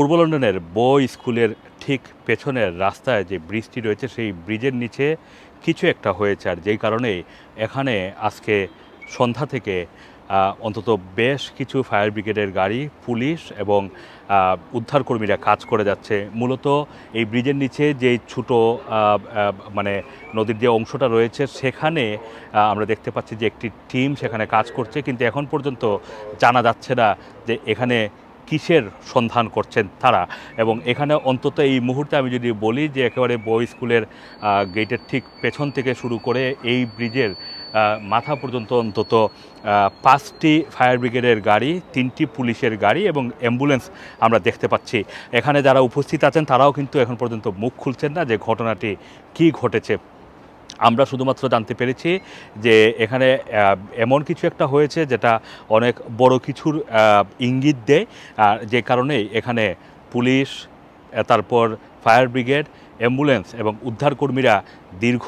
পূর্ব লন্ডনের বই স্কুলের ঠিক পেছনের রাস্তায় যে ব্রিজটি রয়েছে, সেই ব্রিজের নিচে কিছু একটা হয়েছে। আর যেই কারণে এখানে আজকে সন্ধ্যা থেকে অন্তত বেশ কিছু ফায়ার ব্রিগেডের গাড়ি, পুলিশ এবং উদ্ধারকর্মীরা কাজ করে যাচ্ছে। মূলত এই ব্রিজের নিচে যে ছোট মানে নদীর যে অংশটা রয়েছে, সেখানে আমরা দেখতে পাচ্ছি যে একটি টিম সেখানে কাজ করছে। কিন্তু এখন পর্যন্ত জানা যাচ্ছে না যে এখানে কিসের সন্ধান করছেন তারা? এবং এখানে অন্তত এই মুহূর্তে আমি যদি বলি যে একেবারে বই স্কুলের গেটের ঠিক পেছন থেকে শুরু করে এই ব্রিজের মাথা পর্যন্ত অন্তত পাঁচটি ফায়ার ব্রিগেডের গাড়ি, তিনটি পুলিশের গাড়ি এবং অ্যাম্বুলেন্স আমরা দেখতে পাচ্ছি। এখানে যারা উপস্থিত আছেন তারাও কিন্তু এখন পর্যন্ত মুখ খুলছেন না যে ঘটনাটি কি ঘটেছে। আমরা শুধুমাত্র জানতে পেরেছি যে এখানে এমন কিছু একটা হয়েছে যেটা অনেক বড় কিছুর ইঙ্গিত দেয়। যে কারণে এখানে পুলিশ তারপর ফায়ার ব্রিগেড অ্যাম্বুলেন্স এবং উদ্ধারকর্মীরা দীর্ঘ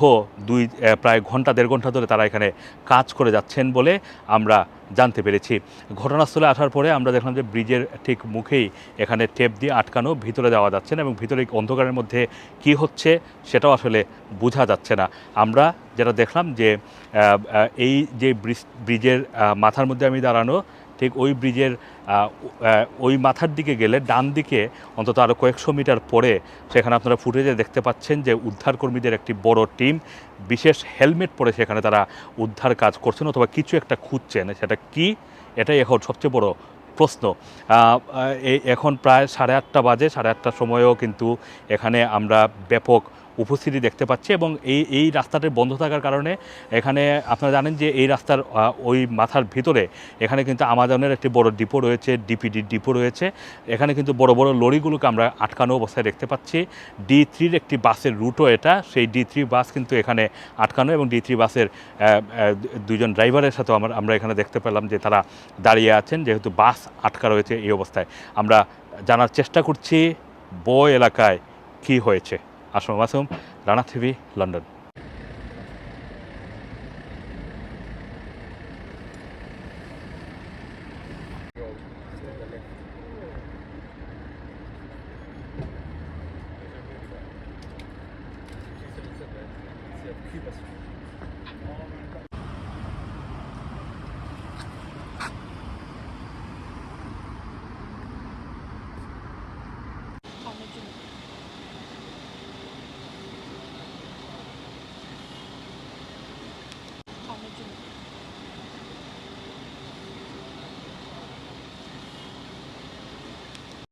দুই প্রায় ঘণ্টা, দেড় ঘণ্টা ধরে তারা এখানে কাজ করে যাচ্ছেন বলে আমরা জানতে পেরেছি। ঘটনাস্থলে আসার পরে আমরা দেখলাম যে ব্রিজের ঠিক মুখেই এখানে টেপ দিয়ে আটকানো, ভিতরে যাওয়া যাচ্ছে না এবং ভিতরে অন্ধকারের মধ্যে কি হচ্ছে সেটাও আসলে বোঝা যাচ্ছে না। আমরা যেটা দেখলাম যে এই যে ব্রিজ, ব্রিজের মাথার মধ্যে আমি দাঁড়ানো ঠিক ওই ব্রিজের ওই মাথার দিকে গেলে ডান দিকে অন্তত আরও কয়েকশো মিটার পরে সেখানে আপনারা ফুটেজে দেখতে পাচ্ছেন যে উদ্ধারকর্মীদের একটি বড় টিম, বিশেষ হেলমেট পরে সেখানে তারা উদ্ধার কাজ করছেন অথবা কিছু একটা খুঁজছেন। সেটা কি? এটাই এখন সবচেয়ে বড় প্রশ্ন। এখন প্রায় সাড়ে আটটা বাজে, সাড়ে আটটার সময়ও কিন্তু এখানে আমরা ব্যাপক উপস্থিতি দেখতে পাচ্ছি এবং এই এই রাস্তাটি বন্ধ থাকার কারণে এখানে আপনারা জানেন যে এই রাস্তার ওই মাথার ভিতরে এখানে কিন্তু আমাজনের একটি বড় ডিপো রয়েছে ডিপিডি ডিপো রয়েছে। এখানে কিন্তু বড় বড় লরিগুলোকে আমরা আটকানো অবস্থায় দেখতে পাচ্ছি। ডি থ্রির একটি বাসের রুটও এটা। সেই ডি থ্রি বাস কিন্তু এখানে আটকানো এবং ডি থ্রি বাসের আহ, ড্রাইভারের সাথেও আমরা আমরা এখানে দেখতে পেলাম যে তারা দাঁড়িয়ে আছেন যেহেতু বাস আটকা রয়েছে এই অবস্থায়। আমরা জানার চেষ্টা করছি বয় এলাকায় কি হয়েছে? Assam Masum Rana TV London.